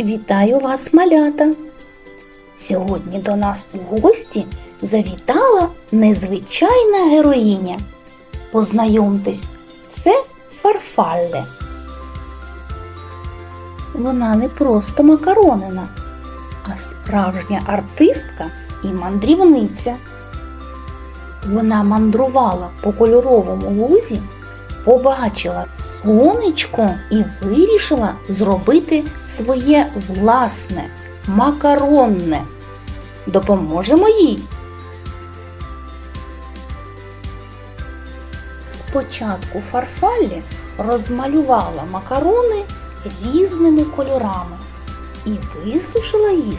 Вітаю вас, малята! Сьогодні до нас у гості завітала незвичайна героїня. Познайомтесь, це Фарфалле. Вона не просто макаронина, а справжня артистка і мандрівниця. Вона мандрувала по кольоровому лузі, побачила сонечко і вирішила зробити своє власне макаронне. Допоможемо їй. Спочатку фарфаллі розмалювала макарони різними кольорами і висушила їх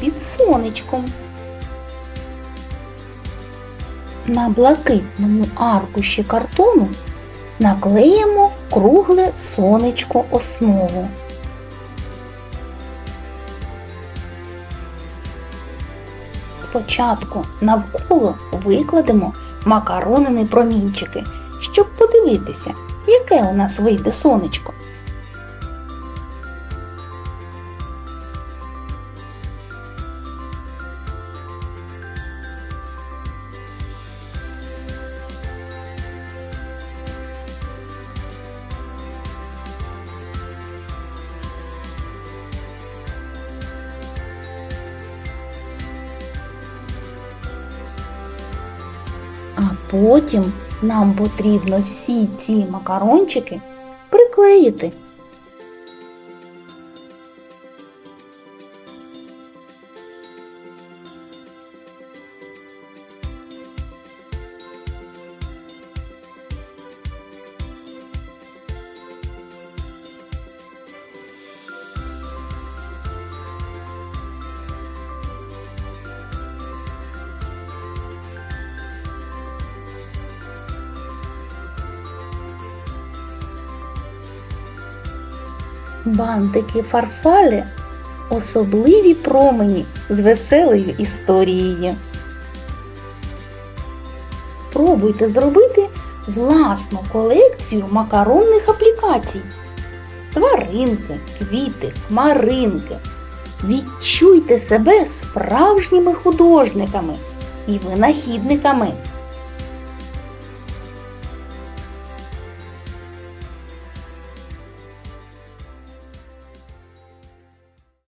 під сонечком. На блакитному аркуші картону наклеїмо кругле сонечко основу. Спочатку навколо викладемо макаронини промінчики, щоб подивитися, яке у нас вийде сонечко. А потім нам потрібно всі ці макарончики приклеїти. Бантики фарфалі особливі промені з веселою історією. Спробуйте зробити власну колекцію макаронних аплікацій. Тваринки, квіти, хмаринки. Відчуйте себе справжніми художниками і винахідниками.